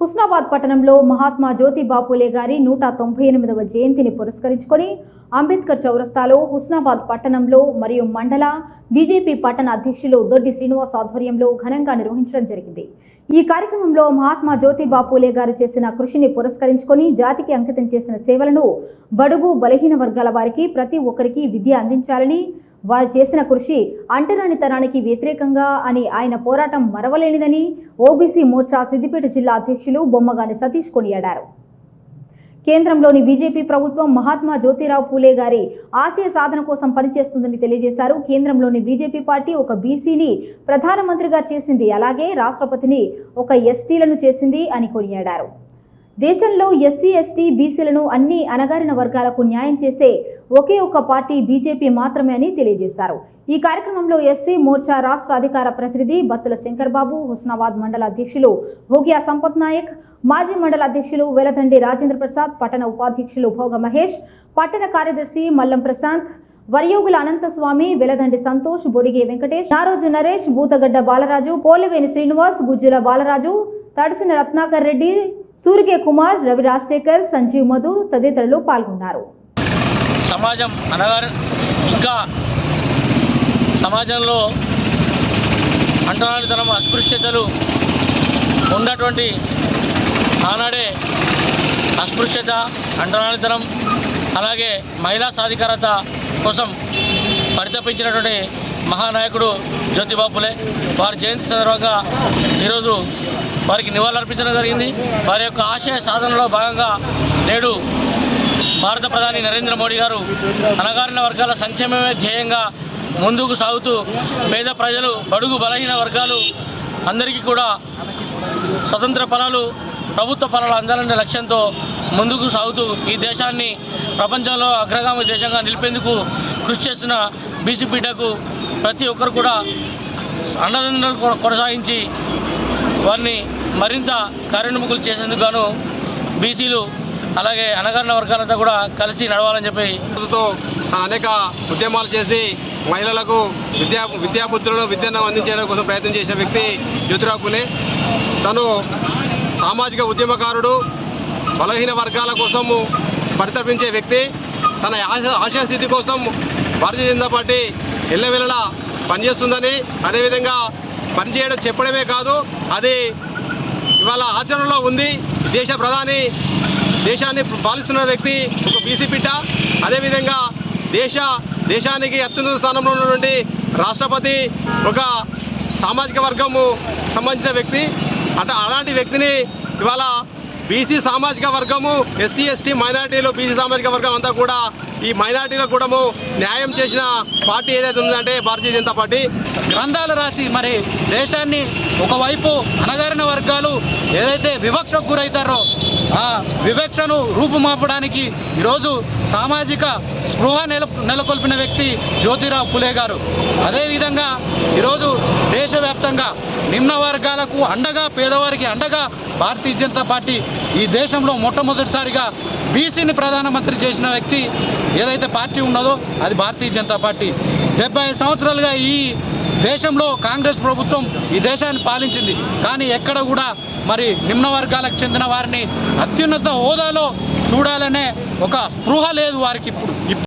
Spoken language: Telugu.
హుస్నాబాద్ పట్టణంలో మహాత్మా జ్యోతిబా పూలే గారి నూట తొంభై ఎనిమిదవ జయంతిని పురస్కరించుకొని అంబేద్కర్ చౌరస్తాలో హుస్నాబాద్ పట్టణంలో మరియు మండల బీజేపీ పట్టణ అధ్యక్షులు దొడ్డి శ్రీనివాస్ ఆధ్వర్యంలో ఘనంగా నిర్వహించడం జరిగింది. ఈ కార్యక్రమంలో మహాత్మా జ్యోతిబా పూలే గారు చేసిన కృషిని పురస్కరించుకొని జాతికి అంకితం చేసిన సేవలను బడుగు బలహీన వర్గాల వారికి ప్రతి ఒక్కరికి విద్య అందించాలని వారు చేసిన కృషి అంటరానితనానికి వ్యతిరేకంగా అని ఆయన పోరాటం మరవలేనిదని ఓబీసీ మోర్చా సిద్దిపేట జిల్లా అధ్యక్షులు బొమ్మగాని సతీష్ కొనియాడారు. కేంద్రంలోని బీజేపీ ప్రభుత్వం మహాత్మా జ్యోతిరావు పూలే గారి ఆశయ సాధన కోసం పనిచేస్తుందని తెలియజేశారు. కేంద్రంలోని బీజేపీ పార్టీ ఒక బీసీని ప్రధానమంత్రిగా చేసింది. అలాగే రాష్ట్రపతిని ఒక ఎస్టీలను చేసింది అని కొనియాడారు. దేశంలో ఎస్సీ ఎస్టీ బీసీలను అన్ని అణగారిన వర్గాలకు న్యాయం చేసే ఒకే ఒక పార్టీ బీజేపీ మాత్రమే అని తెలియజేశారు. ఈ కార్యక్రమంలో ఎస్సీ మోర్చా రాష్ట్ర అధికార ప్రతినిధి బత్తుల శంకర్ బాబు హుస్నాబాద్ మండల అధ్యక్షులు భోగ్యా సంపత్ నాయక్ మాజీ మండల అధ్యక్షులు వెలదండి రాజేంద్ర ప్రసాద్ పట్టణ ఉపాధ్యక్షులు భోగ మహేష్ పట్టణ కార్యదర్శి మల్లం ప్రశాంత్ వరయోగుల అనంతస్వామి వెలదండి సంతోష్ బొడిగే వెంకటేష్ నారోజు నరేష్ బూతగడ్డ బాలరాజు పోలివేని శ్రీనివాస్ గుజ్జుల బాలరాజు తడిసిన రత్నాకర్ రెడ్డి సూర్య కుమార్ రవి రాజశేఖర్ సంజీవ్ మధు తదితరులు పాల్గొన్నారు. సమాజం అనగా ఇంకా సమాజంలో అంటరానితనం అస్పృశ్యతలు ఉన్నటువంటి ఆనాడే అస్పృశ్యత అంటరానితనం అలాగే మహిళా సాధికారత కోసం పరితపించినటువంటి మహానాయకుడు జ్యోతిబాపులే. వారి జయంతి సందర్భంగా ఈరోజు వారికి నివాళులర్పించడం జరిగింది. వారి యొక్క ఆశయ సాధనలో భాగంగా నేడు భారత ప్రధాని నరేంద్ర మోడీ గారు అణగారిన వర్గాల సంక్షేమమే ధ్యేయంగా ముందుకు సాగుతూ పేద ప్రజలు బడుగు బలహీన వర్గాలు అందరికీ కూడా స్వతంత్ర ఫలాలు ప్రభుత్వ ఫలాలు అందాలనే లక్ష్యంతో ముందుకు సాగుతూ ఈ దేశాన్ని ప్రపంచంలో అగ్రగామి దేశంగా నిలిపేందుకు కృషి చేస్తున్న బీసీపీటకు ప్రతి ఒక్కరు కూడా అండదండలు కొ- కొనసాగించి వారిని మరింత కార్యోన్ముఖులు చేసేందుకు గాను బీసీలు అలాగే అణగారిన వర్గాలంతా కూడా కలిసి నడవాలని చెప్పి అనేక ఉద్యమాలు చేసి మహిళలకు విద్యా విద్యాబుద్ధులను విద్యను అందించడం కోసం ప్రయత్నం చేసిన వ్యక్తి జ్యోతిరావు పులే. తను సామాజిక ఉద్యమకారుడు బలహీన వర్గాల కోసము పరితపించే వ్యక్తి. తన ఆశ ఆశాస్థితి కోసం భారతీయ జనతా పార్టీ ఎల్లవెల్లలా పనిచేస్తుందని అదేవిధంగా పనిచేయడం చెప్పడమే కాదు అది ఇవాళ ఆచరణలో ఉంది. దేశ ప్రధాని దేశాన్ని పాలిస్తున్న వ్యక్తి ఒక బీసీ బిడ్డ అదేవిధంగా దేశ దేశానికి అత్యున్నత స్థానంలో ఉన్నటువంటి రాష్ట్రపతి ఒక సామాజిక వర్గము సంబంధించిన వ్యక్తి. అట అలాంటి వ్యక్తిని ఇవాళ బీసీ సామాజిక వర్గము ఎస్సీ ఎస్టీ మైనార్టీలు బీసీ సామాజిక వర్గం అంతా కూడా ఈ మైనార్టీలకు కూడా న్యాయం చేసిన పార్టీ ఏదైతే ఉందంటే భారతీయ జనతా పార్టీ. గ్రంథాలు రాసి మరి దేశాన్ని ఒకవైపు అనగారిన వర్గాలు ఏదైతే వివక్షకు గురవుతారో ఆ వివక్షను రూపుమాపడానికి ఈరోజు సామాజిక స్పృహ నెల నెలకొల్పిన వ్యక్తి జ్యోతిరావు పులే గారు. అదేవిధంగా ఈరోజు దేశవ్యాప్తంగా నిమ్న వర్గాలకు అండగా పేదవారికి అండగా భారతీయ జనతా పార్టీ ఈ దేశంలో మొట్టమొదటిసారిగా బీసీని ప్రధానమంత్రి చేసిన వ్యక్తి ఏదైతే పార్టీ ఉన్నదో అది భారతీయ జనతా పార్టీ. డెబ్బై సంవత్సరాలుగా ఈ దేశంలో కాంగ్రెస్ ప్రభుత్వం ఈ దేశాన్ని పాలించింది. కానీ ఎక్కడ కూడా మరి నిమ్న వర్గాలకు చెందిన వారిని అత్యున్నత హోదాలో చూడాలనే ఒక స్పృహ లేదు వారికి ఇప్పుడు.